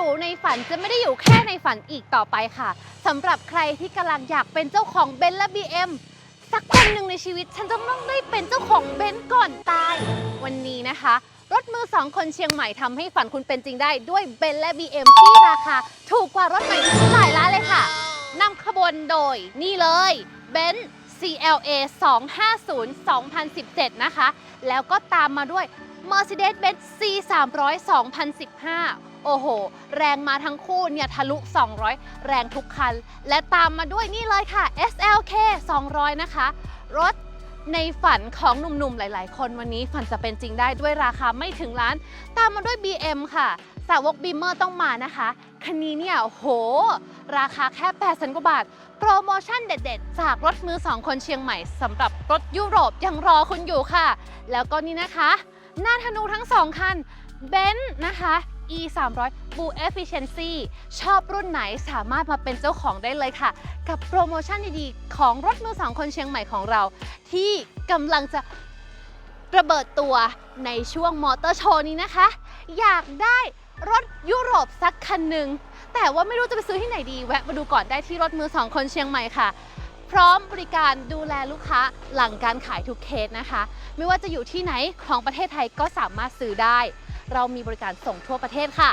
รูในฝันจะไม่ได้อยู่แค่ในฝันอีกต่อไปค่ะสำหรับใครที่กำลังอยากเป็นเจ้าของเบนซ์และ BM สักวันหนึ่งในชีวิตฉันจะต้องได้เป็นเจ้าของเบนซ์ก่อนตาย วันนี้นะคะ รถมือสองคนเชียงใหม่ทำให้ฝันคุณเป็นจริงได้ด้วยเบนซ์และ BM ที่ราคาถูกกว่ารถใหม่หลายล้านเลยค่ะนำขบวนโดยนี่เลยเบนซ์ CLA 250 2017 นะคะ แล้วก็ตามมาด้วย Mercedes-Benz C 300 2015 โอ้โห แรงมาทั้งคู่เนี่ยทะลุ 200 แรงทุกคัน และตามมาด้วยนี่เลยค่ะ SLK 200 นะคะ รถในฝันของหนุ่มๆ หลายๆ คนวันนี้ฝันจะเป็นจริงได้ด้วยราคาไม่ถึงล้าน ตามมาด้วย BM ค่ะ สาวกบีมเมอร์ต้องมานะคะ คันนี้เนี่ยโห ราคาแค่8 0 0 0 กว่าบาท โปรโมชั่นเด็ดๆ จากรถมือ 2 คนเชียงใหม่สำหรับรถยุโรปยังรอคุณอยู่ค่ะ แล้วก็นี่นะคะ หน้าธนูทั้ง2คันเบนซ์นะคะ e 3 0 0 Blue Efficiency ชอบรุ่นไหนสามารถมาเป็นเจ้าของได้เลยค่ะ กับโปรโมชั่นดีๆ ของรถมือ2คนเชียงใหม่ของเรา ที่กำลังจะระเบิดตัวในช่วงมอเตอร์โชว์นี้นะคะ อยากได้รถยุโรปสักคันหนึ่ง แต่ว่าไม่รู้จะไปซื้อที่ไหนดี แวะมาดูก่อนได้ที่รถมือสองคนเชียงใหม่ค่ะ พร้อมบริการดูแลลูกค้าหลังการขายทุกเคสนะคะ ไม่ว่าจะอยู่ที่ไหนของประเทศไทยก็สามารถซื้อได้ เรามีบริการส่งทั่วประเทศค่ะ